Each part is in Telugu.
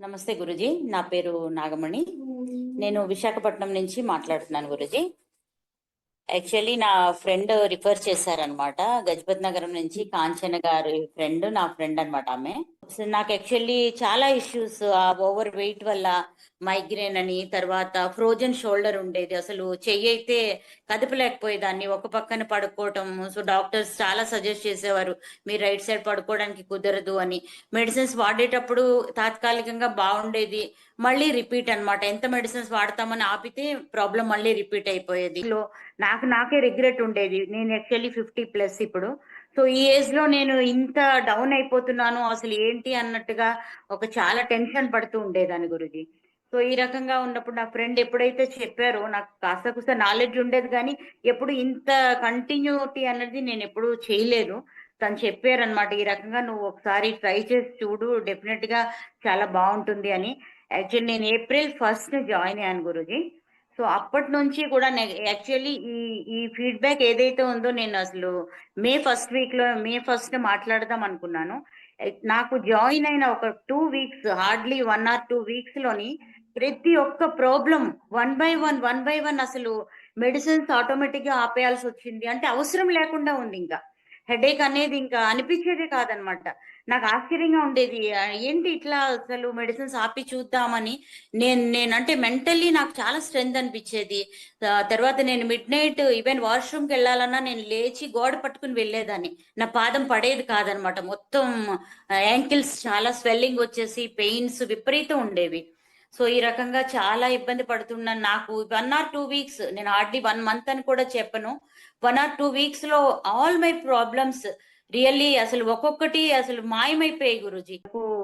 నమస్తే గురుజీ నా పేరు నాగమణి. నేను విశాఖపట్నం నుంచి మాట్లాడుతున్నాను గురుజీ. యాక్చువల్లీ నా ఫ్రెండ్ రిఫర్ చేశారనమాట గజపతి నగరం నుంచి కాంచన గారి ఫ్రెండ్ నా ఫ్రెండ్ అనమాట ఆమె. నాకు యాక్చువల్లీ చాలా ఇష్యూస్ ఆ ఓవర్ వెయిట్ వల్ల మైగ్రేన్ అని తర్వాత ఫ్రోజన్ షోల్డర్ ఉండేది. అసలు చెయ్యి అయితే కదపలేకపోయేదాన్ని. ఒక పక్కన పడుకోవటం. సో డాక్టర్స్ చాలా సజెస్ట్ చేసేవారు మీరు రైట్ సైడ్ పడుకోవడానికి కుదరదు అని. మెడిసిన్స్ వాడేటప్పుడు తాత్కాలికంగా బాగుండేది. మళ్ళీ రిపీట్ అన్నమాట. ఎంత మెడిసిన్స్ వాడతామని ఆపితే ప్రాబ్లం మళ్ళీ రిపీట్ అయిపోయేది. నాకు నాకే రిగ్రెట్ ఉండేది. నేను యాక్చువల్లీ ఫిఫ్టీ ప్లస్ ఇప్పుడు. సో ఈ ఏజ్లో నేను ఇంత డౌన్ అయిపోతున్నాను అసలు ఏంటి అన్నట్టుగా ఒక చాలా టెన్షన్ పడుతూ ఉండేదాని గురుజీ. సో ఈ రకంగా ఉన్నప్పుడు నా ఫ్రెండ్ ఎప్పుడైతే చెప్పారో నాకు కాస్త కూస్త నాలెడ్జ్ ఉండేది కానీ ఎప్పుడు ఇంత కంటిన్యూటీ అన్నది నేను ఎప్పుడు చేయలేదు. తను చెప్పారనమాట ఈ రకంగా నువ్వు ఒకసారి ట్రై చేసి చూడు డెఫినెట్గా చాలా బాగుంటుంది అని. యాక్చువల్లీ నేను ఏప్రిల్ ఫస్ట్ జాయిన్ అయ్యాను గురుజీ. సో అప్పటి నుంచి కూడా యాక్చువల్లీ ఈ ఈ ఫీడ్బ్యాక్ ఏదైతే ఉందో నేను అసలు మే ఫస్ట్ వీక్లో మే ఫస్ట్ మాట్లాడదాం అనుకున్నాను. నాకు జాయిన్ అయిన ఒక two weeks hardly one or two వీక్స్లోని ప్రతి ఒక్క problem one by one one by one అసలు మెడిసిన్స్ ఆటోమేటిక్గా ఆపేయాల్సి వచ్చింది. అంటే అవసరం లేకుండా ఉంది ఇంకా. హెడేక్ అనేది ఇంకా అనిపించేదే కాదనమాట. నాకు ఆశ్చర్యంగా ఉండేది. ఏంటి ఇట్లా అసలు మెడిసిన్స్ ఆపి చూద్దామని? నేను నేనంటే మెంటల్లీ నాకు చాలా స్ట్రెంగ్త్ అనిపించేది. తర్వాత నేను మిడ్ నైట్ ఈవెన్ వాష్రూమ్కి వెళ్ళాలన్నా నేను లేచి గోడ పట్టుకుని వెళ్ళేదాన్ని. నా పాదం పడేది కాదనమాట. మొత్తం యాంకిల్స్ చాలా స్వెల్లింగ్ వచ్చేసి పెయిన్స్ విపరీతం ఉండేవి. సో ఈ రకంగా చాలా ఇబ్బంది పడుతున్నాను. నాకు వన్ ఆర్ టూ వీక్స్ నేను హార్డ్లీ వన్ మంత్ అని కూడా చెప్పను. వన్ ఆర్ టూ వీక్స్లో ఆల్ మై ప్రాబ్లమ్స్ రియల్లీ అసలు ఒక్కొక్కటి అసలు మాయమైపోయాయి గురుజీ.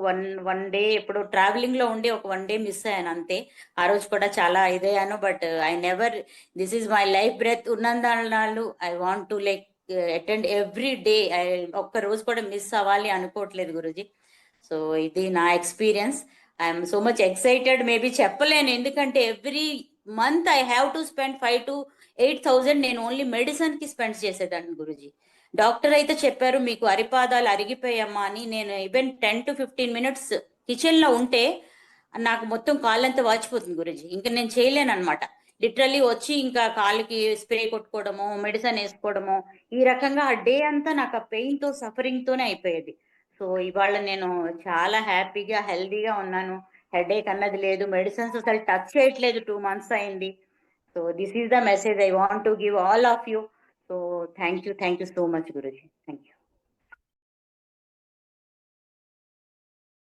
వన్ వన్ డే ఎప్పుడో ట్రావెలింగ్లో ఉండి ఒక వన్ డే మిస్ అయ్యాను అంతే. ఆ రోజు కూడా చాలా ఇదయ్యాను but I never this is my life breath ఉన్నందాళ్ళు I want to like attend every day ఒక్క రోజు కూడా మిస్ అవ్వాలి అనుకోవట్లేదు గురుజీ. సో ఇది నా experience I'm so much excited maybe చెప్పలేను. ఎందుకంటే every month I have to spend five to eight thousand నేను ఓన్లీ మెడిసిన్కి స్పెండ్ చేసేదాన్ని గురుజీ. డాక్టర్ అయితే చెప్పారు మీకు అరిపాదాలు అరిగిపోయామా అని. నేను even ten to fifteen minutes కిచెన్లో ఉంటే నాకు మొత్తం కాళ్ళంతా వాచిపోతుంది గురుజీ. ఇంకా నేను చేయలేను అనమాట లిటరల్లీ వచ్చి ఇంకా కాళ్ళకి స్ప్రే కొట్టుకోవడము మెడిసిన్ వేసుకోవడము ఈ రకంగా ఆ డే అంతా నాకు ఆ పెయిన్తో సఫరింగ్ తోనే అయిపోయేది. సో ఇవాళ నేను చాలా హ్యాపీగా హెల్దీగా ఉన్నాను. హెడేక్ అన్నది లేదు. మెడిసిన్స్ అసలు టచ్ చేయట్లేదు. టూ మంత్స్ అయింది. So this is the message I want to give all of you. So thank you thank you so much Guruji. Thank you